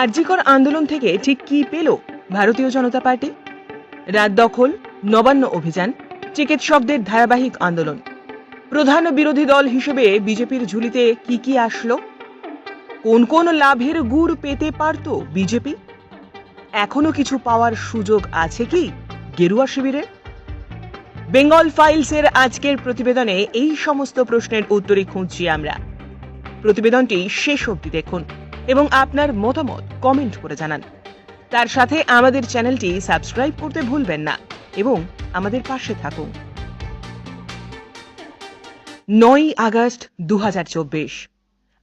আরজিকর আন্দোলন থেকে ঠিক কি পেল ভারতীয় জনতা পার্টি? রাত দখল, নবান্ন অভিযান, চিকিৎসকদের ধারাবাহিক আন্দোলন। প্রধান বিরোধী দল হিসেবে বিজেপির ঝুলিতে কি কি আসলো? কোন কোন লাভের গুড় পেতে পারত বিজেপি? এখনও কিছু পাওয়ার সুযোগ আছে কি গেরুয়া শিবিরে? বেঙ্গল ফাইলসের আজকের প্রতিবেদনে এই সমস্ত প্রশ্নের উত্তরই খুঁজছি আমরা। প্রতিবেদনটি শেষ অবধি দেখুন। এবং আপনার মতামত কমেন্ট করে জানান। তার সাথে আমাদের চ্যানেলটি সাবস্ক্রাইব করতে ভুলবেন না এবং আমাদের পাশে থাকুন। নয় আগস্ট দু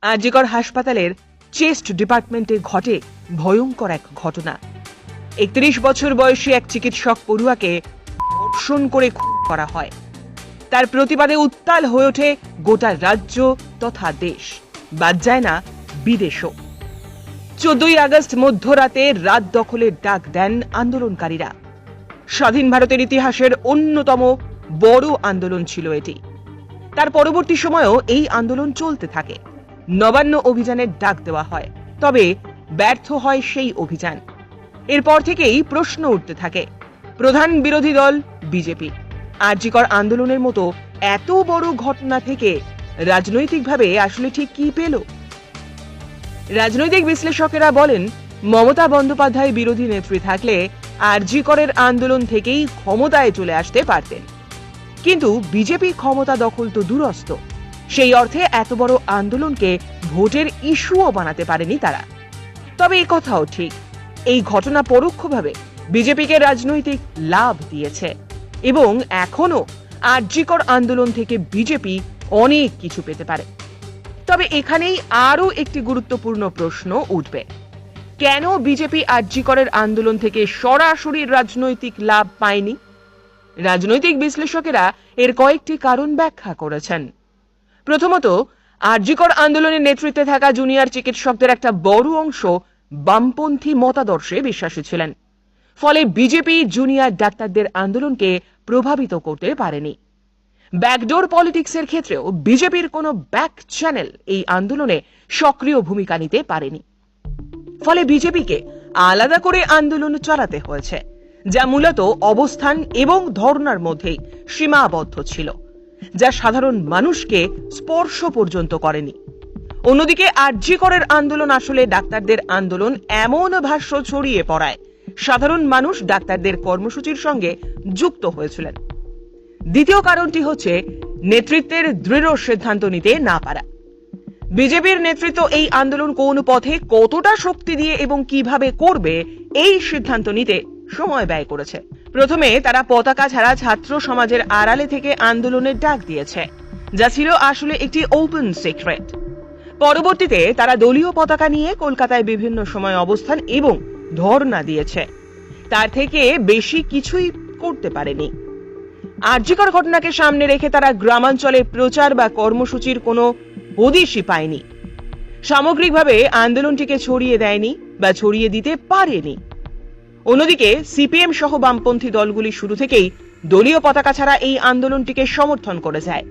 আরজিকর হাসপাতালের চেস্ট ডিপার্টমেন্টে ঘটে ভয়ঙ্কর এক ঘটনা। একত্রিশ বছর বয়সী এক চিকিৎসক পড়ুয়াকে ধর্ষণ করে খুন করা হয়। তার প্রতিবাদে উত্তাল হয়ে ওঠে গোটা রাজ্য তথা দেশ। বাদ যায় না বিদেশও। চোদ্দই আগস্ট মধ্যরাতে রাত দখলের ডাক দেন আন্দোলনকারীরা। স্বাধীন ভারতের ইতিহাসের অন্যতম বড় আন্দোলন ছিল এটি। তার পরবর্তী সময়েও এই আন্দোলন চলতে থাকে। নবান্ন অভিযানের ডাক দেওয়া হয়, তবে ব্যর্থ হয় সেই অভিযান। এরপর থেকেই প্রশ্ন উঠতে থাকে, প্রধান বিরোধী দল বিজেপি। আরজিকর আন্দোলনের মতো এত বড় ঘটনা থেকে রাজনৈতিকভাবে আসলে ঠিক কি পেল? রাজনৈতিক বিশ্লেষকেরা বলেন, মমতা বন্দ্যোপাধ্যায় বিরোধী নেত্রী থাকলে আরজিকরের আন্দোলন থেকেই ক্ষমতায় চলে আসতে পারতেন। কিন্তু বিজেপি ক্ষমতা দখল তো দূরস্থ সেই অর্থে এত বড় আন্দোলনকে ভোটের ইস্যুও বানাতে পারেনি তারা। তবে এ কথাও ঠিক। এই ঘটনা পরোক্ষভাবে বিজেপিকে রাজনৈতিক লাভ দিয়েছে। এবং এখনও আরজিকর আন্দোলন থেকে বিজেপি অনেক কিছু পেতে পারে। তবে এখানেই আরও একটি গুরুত্বপূর্ণ প্রশ্ন উঠবে। কেন বিজেপি আরজিকরের আন্দোলন থেকে সরাসরি রাজনৈতিক লাভ পায়নি? রাজনৈতিক বিশ্লেষকেরা এর কয়েকটি কারণ ব্যাখ্যা করেছেন। প্রথমত আরজিকর আন্দোলনের নেতৃত্বে থাকা জুনিয়র চিকিৎসকদের একটা বড় অংশ বামপন্থী মতাদর্শে বিশ্বাসী ছিলেন। ফলে বিজেপি জুনিয়র ডাক্তারদের আন্দোলনকে প্রভাবিত করতে পারেনি। ব্যাকডোর পলিটিক্সের ক্ষেত্রেও বিজেপির কোনো ব্যাক চ্যানেল এই আন্দোলনে সক্রিয় ভূমিকা নিতে পারেনি। ফলে বিজেপিকে আলাদা করে আন্দোলন চালাতে হয়েছে, যা মূলত অবস্থান এবং ধর্নার মধ্যেই সীমাবদ্ধ ছিল, যা সাধারণ মানুষকে স্পর্শ পর্যন্ত করেনি। অন্যদিকে আরজিকরের আন্দোলন আসলে ডাক্তারদের আন্দোলন এমন ভাষ্য ছড়িয়ে পড়ায়, সাধারণ মানুষ ডাক্তারদের কর্মসূচির সঙ্গে যুক্ত হয়েছিলেন। দ্বিতীয় কারণটি হচ্ছে নেতৃত্বের দৃঢ় সিদ্ধান্ত নিতে না পারা। বিজেপির নেতৃত্ব এই আন্দোলন কোন পথে কতটা শক্তি দিয়ে এবং কীভাবে করবে এই সিদ্ধান্ত নিতে সময় ব্যয় করেছে। প্রথমে তারা পতাকা ছাড়া ছাত্র সমাজের আড়ালে থেকে আন্দোলনের ডাক দিয়েছে, যা ছিল আসলে একটি ওপেন সিক্রেট পরবর্তীতে তারা দলীয় পতাকা নিয়ে কলকাতায় বিভিন্ন সময় অবস্থান এবং ধর্ণা দিয়েছে। তার থেকে বেশি কিছুই করতে পারেনি। আর্যিকর ঘটনাকে সামনে রেখে তারা গ্রামাঞ্চলে প্রচার বা কর্মসূচির কোনো হদিশই পায়নি। সামগ্রিকভাবে আন্দোলনটিকে ছড়িয়ে দেয়নি বা ছড়িয়ে দিতে পারেনি। অন্যদিকে, সিপিএম সহ বামপন্থী দলগুলি শুরু থেকেই দলীয় পতাকা ছাড়া এই আন্দোলনটিকে সমর্থন করে যায়।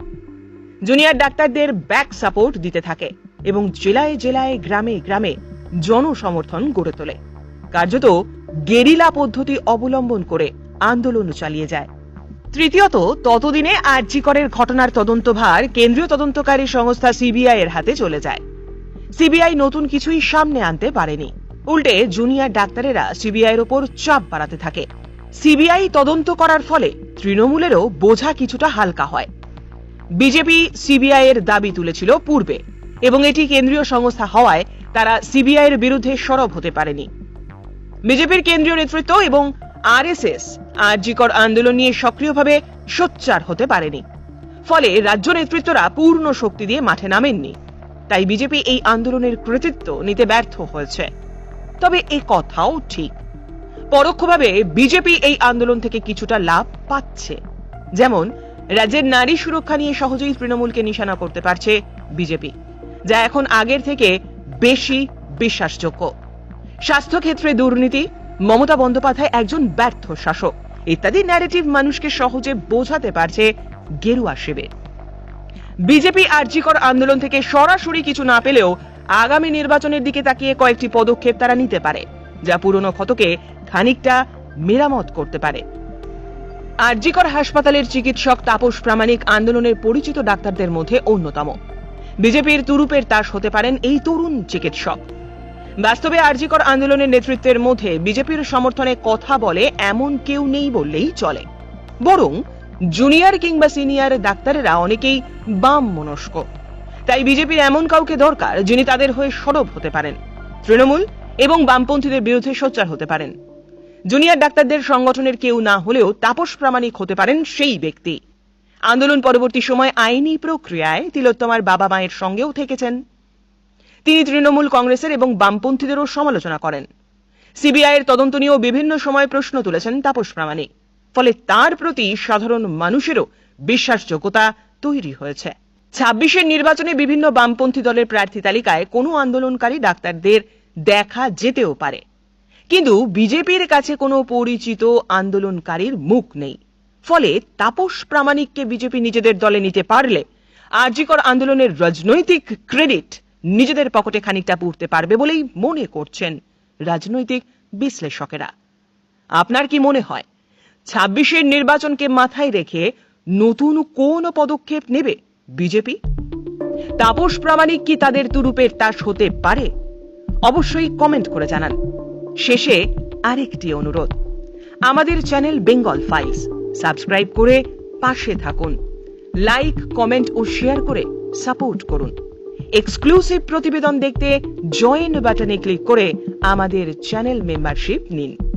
জুনিয়র ডাক্তারদের ব্যাক সাপোর্ট দিতে থাকে এবং জেলায় জেলায়, গ্রামে গ্রামে জনসমর্থন গড়ে তোলে। কার্যত গেরিলা পদ্ধতি অবলম্বন করে আন্দোলন চালিয়ে যায়। তৃতীয়ত, ততদিনে আরজিকরের ঘটনার তদন্তভার কেন্দ্রীয় তদন্তকারী সংস্থা সিবিআই এর হাতে চলে যায়। সিবিআই নতুন কিছুই সামনে আনতে পারেনি। উল্টে জুনিয়র ডাক্তারেরা সিবিআই এর ওপর চাপ বাড়াতে থাকে। সিবিআই তদন্ত করার ফলে তৃণমূলেরও বোঝা কিছুটা হালকা হয়। বিজেপি সিবিআই এর দাবি তুলেছিল পূর্বে, এবং এটি কেন্দ্রীয় সংস্থা হওয়ায় তারা সিবিআই এর বিরুদ্ধে সরব হতে পারেনি। বিজেপির কেন্দ্রীয় নেতৃত্ব এবং আরএসএস আরজিকর আন্দোলন নিয়ে সক্রিয়ভাবে সোচ্চার হতে পারেনি। ফলে রাজ্য নেতৃত্বরা পূর্ণ শক্তি দিয়ে মাঠে নামেননি। তাই বিজেপি এই আন্দোলনের কৃতিত্ব নিতে ব্যর্থ হয়েছে। তবে এ কথাও ঠিক। পরোক্ষভাবে বিজেপি এই আন্দোলন থেকে কিছুটা লাভ পাচ্ছে। যেমন, রাজ্যের নারী সুরক্ষা নিয়ে সহজেই তৃণমূলকে নিশানা করতে পারছে বিজেপি, যা এখন আগের থেকে বেশি বিশ্বাসযোগ্য। স্বাস্থ্যক্ষেত্রে দুর্নীতি মমতা বন্দ্যোপাধ্যায় একজন ব্যর্থ শাসক। ইত্যাদি ন্যারেটিভ মানুষকে সহজে বোঝাতে পারছে গেরুয়া শিবির। বিজেপি আর্জিকর আন্দোলন থেকে সরাসরি কিছু না পেলেও আগামী নির্বাচনের দিকে তাকিয়ে কয়েকটি পদক্ষেপ তারা নিতে পারে, যা পুরনো ক্ষতকে খানিকটা মেরামত করতে পারে। আরজিকর হাসপাতালের চিকিৎসক তাপস প্রামাণিক আন্দোলনের পরিচিত ডাক্তারদের মধ্যে অন্যতম। বিজেপির তুরুপের তাস হতে পারেন এই তরুণ চিকিৎসক। বাস্তবে আরজিকর আন্দোলনের নেতৃত্বের মধ্যে বিজেপির সমর্থনে কথা বলে এমন কেউ নেই বললেই চলে। বরং জুনিয়র কিংবা সিনিয়র ডাক্তারেরা অনেকেই বাম মনস্ক। তাই বিজেপির এমন কাউকে দরকার যিনি তাদের হয়ে সরব হতে পারেন, তৃণমূল এবং বামপন্থীদের বিরুদ্ধে সোচ্চার হতে পারেন। জুনিয়র ডাক্তারদের সংগঠনের কেউ না হলেও তাপস প্রামাণিক হতে পারেন সেই ব্যক্তি। আন্দোলন পরবর্তী সময় আইনি প্রক্রিয়ায় তিলোত্তমার বাবা মায়ের সঙ্গেও থেকেছেন। তিনি তৃণমূল কংগ্রেসের এবং বামপন্থীদেরও সমালোচনা করেন। সিবিআইয়ের তদন্ত নিয়েও বিভিন্ন সময় প্রশ্ন তুলেছেন তাপস প্রামাণিক। ফলে তার প্রতি সাধারণ মানুষেরও বিশ্বাসযোগ্যতা তৈরি হয়েছে। ছাব্বিশের নির্বাচনে বিভিন্ন বামপন্থী দলের প্রার্থী তালিকায় কোনো আন্দোলনকারী ডাক্তারদের দেখা যেতেও পারে। কিন্তু বিজেপির কাছে কোনো পরিচিত আন্দোলনকারীর মুখ নেই। ফলে তাপস প্রামাণিককে বিজেপি নিজেদের দলে নিতে পারলে আরজিকর আন্দোলনের রাজনৈতিক ক্রেডিট নিজেদের পকেটে খানিকটা পুড়তে পারবে বলেই মনে করছেন রাজনৈতিক বিশ্লেষকেরা। আপনার কি মনে হয়, ছাব্বিশের নির্বাচনকে মাথায় রেখে নতুন কোন পদক্ষেপ নেবে বিজেপি? তাপস প্রামাণিক কি তাদের তুরুপের তাস হতে পারে? অবশ্যই কমেন্ট করে জানান। শেষে আরেকটি অনুরোধ, আমাদের চ্যানেল বেঙ্গল ফাইলস সাবস্ক্রাইব করে পাশে থাকুন, লাইক, কমেন্ট ও শেয়ার করে সাপোর্ট করুন। এক্সক্লুসিভ প্রতিবেদন দেখতে জয়েন বাটনে ক্লিক করে আমাদের চ্যানেল মেম্বারশিপ নিন।